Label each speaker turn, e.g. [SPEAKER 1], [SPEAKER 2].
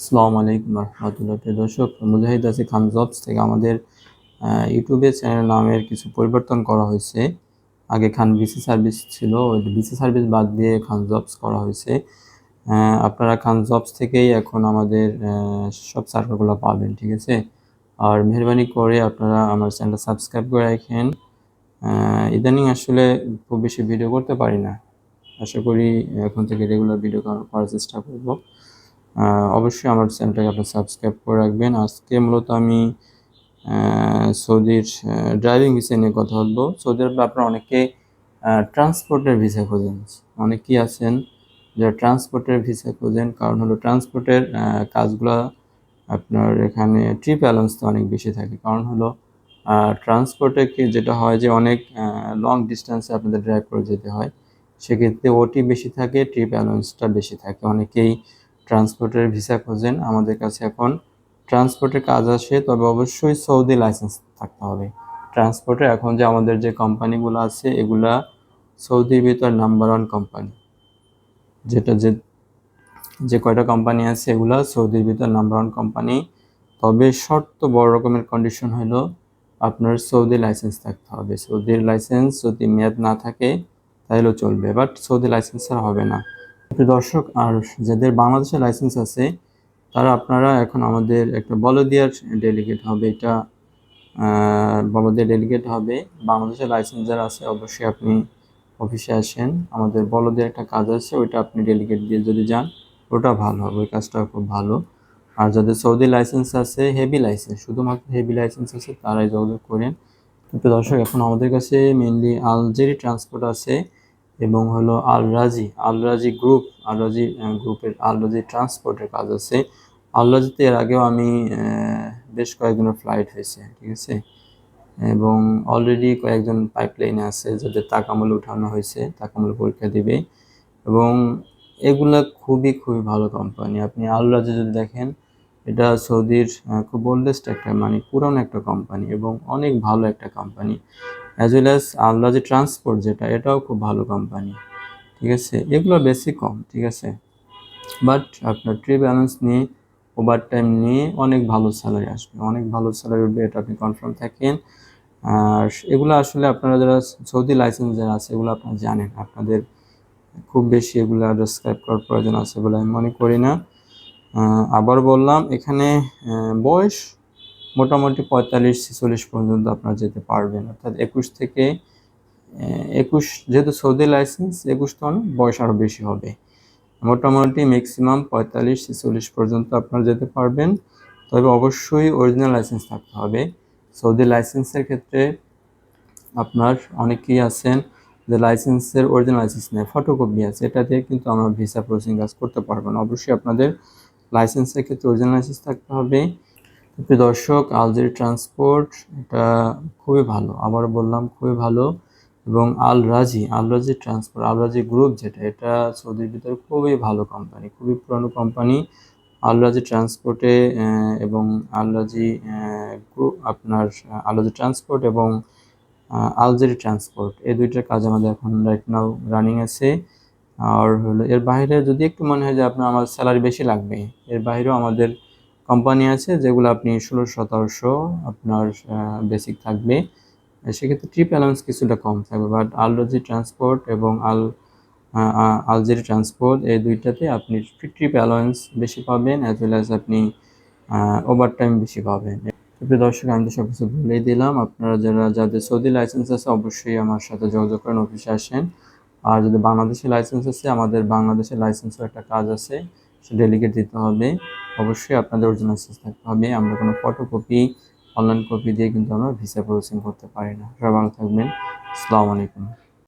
[SPEAKER 1] আসসালামু আলাইকুম রহমতুল্লাহ। প্রিয় দর্শক, মুজাহিদ আছি খান জবস থেকে আমাদের ইউটিউবে চ্যানেল নামের কিছু পরিবর্তন করা হয়েছে। আগে খান বিসি সার্ভিস ছিল, ওই বিসি সার্ভিস বাদ দিয়ে খান জবস করা হয়েছে। আপনারা খান জবস থেকেই এখন আমাদের সব সার্কেলগুলো পাবেন, ঠিক আছে? আর মেহরবানি করে আপনারা আমার চ্যানেলটা সাবস্ক্রাইব করে রাখেন। ইদানিং আসলে খুব বেশি ভিডিও করতে পারি না। আশা করি এখন থেকে রেগুলার ভিডিও করার চেষ্টা করব। অবশ্যই আমার চ্যানেলটাকে আপনি সাবস্ক্রাইব করে রাখবেন। আজকে মূলত আমি সৌদির ড্রাইভিং ভিসা নিয়ে কথা বলব। সৌদি আরবে আপনারা অনেকে ট্রান্সপোর্টের ভিসা খোঁজেন। অনেকেই আছেন যারা ট্রান্সপোর্টের ভিসা খোঁজেন। কারণ হলো ট্রান্সপোর্টের কাজগুলো আপনার এখানে ট্রিপ অ্যালাউন্স তো অনেক বেশি থাকে। কারণ হলো ট্রান্সপোর্টে কি যেটা হয় যে অনেক লং ডিস্টেন্সে আপনাদের ড্রাইভ করে যেতে হয়। সেক্ষেত্রে ওটি বেশি থাকে ট্রিপ অ্যালাউন্সটা বেশি থাকে। অনেকেই ট্রান্সপোর্টের ভিসা খোঁজেন আমাদের কাছে এখন। ট্রান্সপোর্টের কাজ আসে তবে অবশ্যই সৌদি লাইসেন্স থাকতে হবে। ট্রান্সপোর্টে এখন যে আমাদের যে কোম্পানিগুলো আছে, এগুলা সৌদির ভিতর নাম্বার ওয়ান কোম্পানি যেটা যে যে কয়টা কোম্পানি আছে, এগুলা সৌদির ভিতর নাম্বার ওয়ান কোম্পানি তবে শর্ত বড় রকমের কন্ডিশন হলো আপনার সৌদি লাইসেন্স থাকতে হবে। সৌদির লাইসেন্স যদি মেয়াদ না থাকে তাহলেও চলবে। বাট সৌদি লাইসেন্স ছাড়া হবে না। দর্শক আর যাদের বাংলাদেশের লাইসেন্স আছে তারা আপনারা এখন আমাদের একটা বলদিয়ার ডেলিগেট হবে। এটা আহ, বলদিয়া ডেলিগেট হবে। বাংলাদেশের লাইসেন্স যারা আছে অবশ্যই আপনি অফিসে আসেন। আমাদের বলদিয়ার একটা কাজ আছে ওইটা আপনি ডেলিগেট দিয়ে যদি যান ওটা ভালো হবে ওই কাজটা খুব ভালো। আর যাদের সৌদি লাইসেন্স আছে হেভি লাইসেন্স শুধুমাত্র হেভি লাইসেন্স আছে তারাই যোগাযোগ করেন। কিন্তু দর্শক এখন আমাদের কাছে মেনলি আলজেরি ট্রান্সপোর্ট আছে। এবং হলো আল রাজি আল রাজি গ্রুপ আল রাজি গ্রুপের আল রাজি ট্রান্সপোর্টের কাজ আছে। আল রাজিতে এর আগেও আমি বেশ কয়েকজনের ফ্লাইট হয়েছে, ঠিক আছে? এবং অলরেডি কয়েকজন পাইপলাইনে আছে যাদের তাকামূল উঠানো হয়েছে, তাকামূল পরীক্ষা দিবে। এবং এগুলা খুবই খুবই ভালো কোম্পানি আপনি আল রাজি যদি দেখেন, এটা সৌদির খুব ওল্ডেস্ট একটা মানে পুরানো একটা কোম্পানি এবং অনেক ভালো একটা company as well as Al Rajhi transport যেটা, এটাও খুব ভালো কোম্পানি ঠিক আছে? এগুলো বেশি কম, ঠিক আছে? বাট আপনার ট্রি ব্যালেন্স নিয়ে ওভার টাইম নিয়ে অনেক ভালো স্যালারি আসবে, অনেক ভালো স্যালারি উঠবে, এটা আপনি কনফার্ম থাকেন। আর এগুলো আসলে আপনারা যারা সৌদি লাইসেন্স যারা আছে, এগুলো আপনারা জানেন, আপনাদের খুব বেশি এগুলো ডেসক্রাইব করার প্রয়োজন আছে বলে আমি মনে করি না। আবার বললাম, এখানে বয়স মোটামুটি পঁয়তাল্লিশ ছেচল্লিশ পর্যন্ত আপনারা যেতে পারবেন। অর্থাৎ একুশ থেকে একুশ যেহেতু সৌদি লাইসেন্স, একুশ তো বয়স আরও বেশি হবে। মোটামুটি ম্যাক্সিমাম পঁয়তাল্লিশ ছেচল্লিশ পর্যন্ত আপনারা যেতে পারবেন। তবে অবশ্যই অরিজিনাল লাইসেন্স থাকতে হবে। সৌদি লাইসেন্সের ক্ষেত্রে আপনার অনেকেই আছেন যে লাইসেন্সের অরিজিনাল লাইসেন্স নেই ফটোকপি আছে। এটা দিয়ে কিন্তু আমরা ভিসা প্রসেসিং কাজ করতে পারব না। অবশ্যই আপনাদের লাইসেন্সের ক্ষেত্রে অরিজিনাল লাইসেন্স থাকতে হবে। প্রিয় দর্শক, আলজেরি ট্রান্সপোর্ট, এটা খুবই ভালো। আবার বললাম, খুবই ভালো। এবং আল রাজি আল রাজি ট্রান্সপোর্ট আল রাজি গ্রুপ যেটা, এটা সৌদির ভিতরে খুবই ভালো কোম্পানি খুবই পুরানো কোম্পানি আল রাজি ট্রান্সপোর্টে এবং আল রাজি গ্রুপ আপনার আল রাজি ট্রান্সপোর্ট এবং আলজেরি ট্রান্সপোর্ট। এই দুইটার কাজ আমাদের এখন রাইট নাও রানিং আছে। আর হলো, এর বাইরে যদি একটু মনে হয় যে আপনার, আমার স্যালারি বেশি লাগবে, এর বাইরেও আমাদের কোম্পানি আছে যেগুলো আপনি ষোলো শতাংশ আপনার বেসিক থাকবে। সেক্ষেত্রে ট্রিপ অ্যালাউন্স কিছুটা কম থাকবে বাট আলরজি ট্রান্সপোর্ট এবং আল আলজেরি ট্রান্সপোর্ট এই দুইটাতে আপনি ট্রিপ অ্যালাউন্স বেশি পাবেন অ্যাজ ওয়েল অ্যাজ আপনি ওভার টাইম বেশি পাবেন। দর্শক, আমি তো সব কিছু বলেই দিলাম। আপনারা যারা, যাদের সৌদি লাইসেন্স আছে, অবশ্যই আমার সাথে যোগাযোগ করেন, অফিসে আসেন। আর যদি বাংলাদেশের লাইসেন্স আছে, আমাদের বাংলাদেশের লাইসেন্সের একটা কাজ আছে। ডেলিগেট দিতে হবে। অবশ্যই আপনাদের অরিজিনাল লাইসেন্স থাকতে হবে। আমরা কোনো ফটোকপি অনলাইন কপি দিয়ে কিন্তু আমরা ভিসা প্রসেসিং করতে পারি না। সবাই ভালো থাকবেন। আসসালামু আলাইকুম।